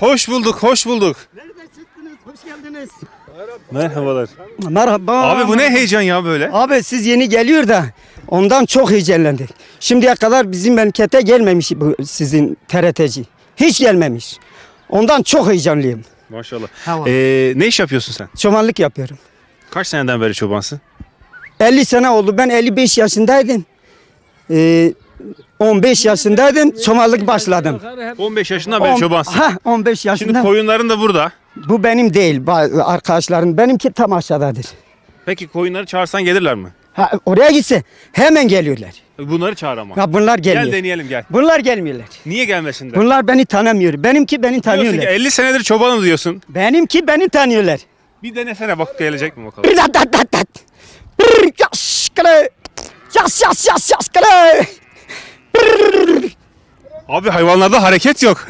Hoş bulduk, hoş bulduk. Nereden çıktınız? Hoş geldiniz. Merhabalar. Merhaba. Abi bu ne heyecan ya böyle? Abi siz yeni geliyor da ondan çok heyecanlandık. Şimdiye kadar bizim memlekete gelmemiş bu sizin TRT'ci. Hiç gelmemiş. Ondan çok heyecanlıyım. Maşallah. Tamam. Ee, ne iş yapıyorsun sen? Çobanlık yapıyorum. Kaç seneden beri çobansın? 50 sene oldu. Ben 55 yaşındaydım. Ee, 15 yaşındaydım. Çobanlık başladım. 15 yaşından beri On- çobansın. Ha, 15 Şimdi yaşında. koyunların da burada. Bu benim değil. ba- Arkadaşlarım. Benimki tam aşağıdadır. Peki koyunları çağırsan gelirler mi? Ha, oraya gitse hemen geliyorlar. Bunları çağır ama. Ha, bunlar gelmiyor. Gel deneyelim gel. Bunlar gelmiyorlar. Niye gelmesinler? Bunlar beni tanımıyor. Benimki beni Diyorsun ki tanıyorlar. 50 senedir çobanım diyorsun. Benimki beni tanıyorlar. Bir denesene bak gelecek mi bakalım. Bir dat dat dat dat. Bir yas kale. Yas yas yas yas kale. Abi hayvanlarda hareket yok.